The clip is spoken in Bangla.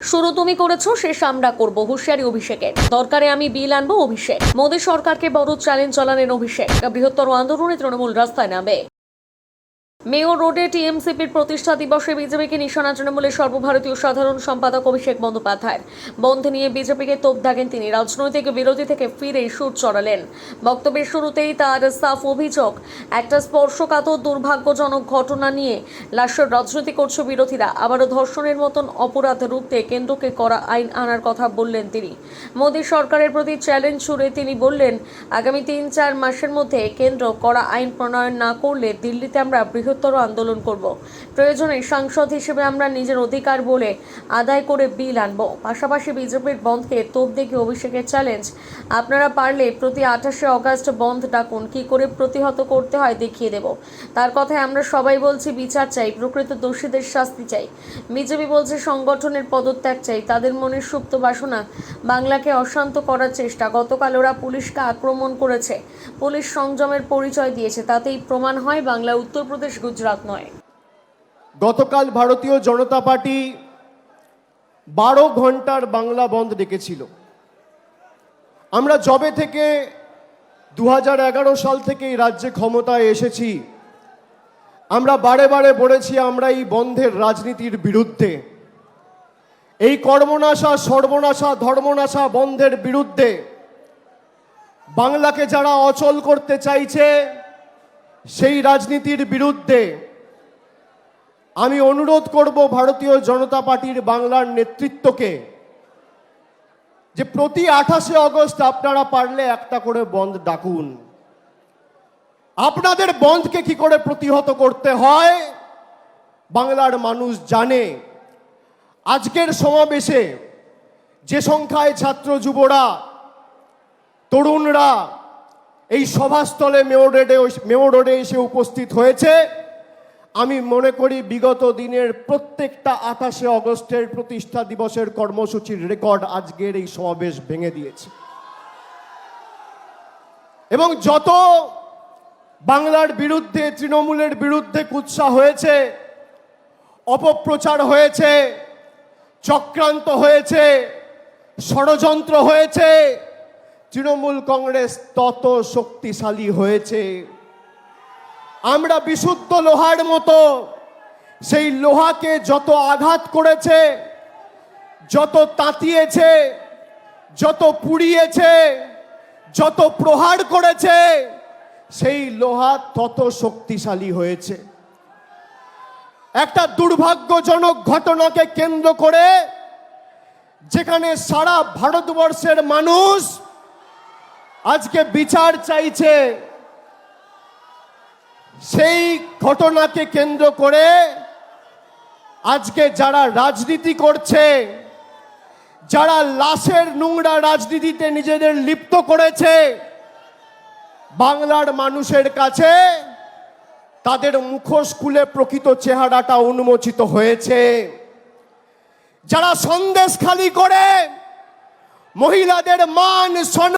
শুরু তুমি করেছ, শেষ আমরা করব। হুঁশিয়ারি অভিষেকের। দরকারে আমি বিল আনব অভিষেক। মোদী সরকারকে বড় চ্যালেঞ্জ চালানোর অভিষেক। বৃহত্তর আন্দোলনে তৃণমূল রাস্তায় নামবে মেয়র রোডে টিএমসিপির প্রতিষ্ঠা দিবসে বিজেপিকে নিশানা তৃণমূলের সর্বভারতীয় সাধারণ সম্পাদক অভিষেক বন্দ্যোপাধ্যায় বন্ধ নিয়ে বিজেপিকে তোপ দাগেন তিনি। রাজনৈতিক বিরোধী থেকে ফিরে সুর চড়ালেন। বক্তব্যের শুরুতেই তার সাফ অভিযোগ, একটা স্পর্শকাতর দুর্ভাগ্যজনক ঘটনা নিয়ে লাশের রাজনীতি করছে বিরোধীরা। আবারও ধর্ষণের মতন অপরাধ রুখতে কেন্দ্রকে করা আইন আনার কথা বললেন তিনি। মোদী সরকারের প্রতি চ্যালেঞ্জ ছুড়ে তিনি বললেন, আগামী তিন চার মাসের মধ্যে কেন্দ্র করা আইন প্রণয়ন না করলে দিল্লিতে আমরা বৃহত্তর আন্দোলন করব। প্রয়োজনে সাংসদ হিসেবে আমরা নিজের অধিকার বলে আদায় করে বিল আনব। পাশাপাশি বিজেপির বন্ধকে তোপ দেখে অভিষেকের চ্যালেঞ্জ আপনারা পারলে প্রতি আঠাশে অগাস্ট বন্ধ ডাকুন, কি করে প্রতিহত করতে হয় দেখিয়ে দেব। তার কথায় আমরা সবাই বলছি, বিচার চাই, প্রকৃত দোষীদের শাস্তি চাই। বিজেপি বলছে, সংগঠনের পদত্যাগ চাই। তাদের মনের সুপ্ত বাসনা বাংলাকে অশান্ত করার চেষ্টা। গতকাল ওরা পুলিশকে আক্রমণ করেছে। পুলিশ সংযমের পরিচয় দিয়েছে। তাতেই প্রমাণ হয় বাংলা, উত্তরপ্রদেশ গুজরাট নয়। গতকাল ভারতীয় জনতা পার্টি বারো ঘণ্টার বাংলা বন্ধ ডেকেছিল। আমরা জবে থেকে দু হাজার এগারো সাল থেকে এই রাজ্যে ক্ষমতায় এসেছি, আমরা বারে বারে বলেছি আমরা এই বন্ধের রাজনীতির বিরুদ্ধে। এই কর্মনাশা, সর্বনাশা, ধর্মনাশা বন্ধের বিরুদ্ধে বাংলাকে যারা অচল করতে চাইছে সেই রাজনীতির বিরুদ্ধে আমি অনুরোধ করব ভারতীয় জনতা পার্টির বাংলার নেতৃত্বকে যে প্রতি আঠাশে অগস্ট আপনারা পারলে একটা করে বন্ধ ডাকুন। আপনাদের বন্ধকে কি করে প্রতিহত করতে হয়, বাংলার মানুষ জানে। আজকের সমাবেশে যে সংখ্যায় ছাত্র যুবরা, তরুণরা এই সভাস্থলে মেয়র রোডে মেয়র রোডে এসে উপস্থিত হয়েছে। আমি মনে করি বিগত দিনের প্রত্যেকটা আঠাশে অগস্টের প্রতিষ্ঠা দিবসের কর্মসূচির রেকর্ড আজকের এই সমাবেশ ভেঙে দিয়েছে। এবং যত বাংলার বিরুদ্ধে, তৃণমূলের বিরুদ্ধে কুৎসা হয়েছে, অপপ্রচার হয়েছে, চক্রান্ত হয়েছে, ষড়যন্ত্র হয়েছে তৃণমূল কংগ্রেস তত শক্তিশালী হয়েছে। আমরা বিশুদ্ধ লোহার মতো, সেই লোহাকে যত আঘাত করেছে, যত তাতিয়েছে, যত পুড়িয়েছে, যত প্রহার করেছে, সেই লোহা তত শক্তিশালী হয়েছে। একটা দুর্ভাগ্যজনক ঘটনাকে কেন্দ্র করে, যেখানে সারা ভারতবর্ষের মানুষ আজকে বিচার চাইছে সেই ঘটনাকে কেন্দ্র করে আজকে যারা রাজনীতি করছে, যারা লাশের নোংরা রাজনীতিতে নিজেদের লিপ্ত করেছে, বাংলার মানুষের কাছে তাদের মুখোশ খুলে প্রকৃত চেহারাটা উন্মোচিত হয়েছে। যারা সন্দেশ খালি করে, মহিলাদের মান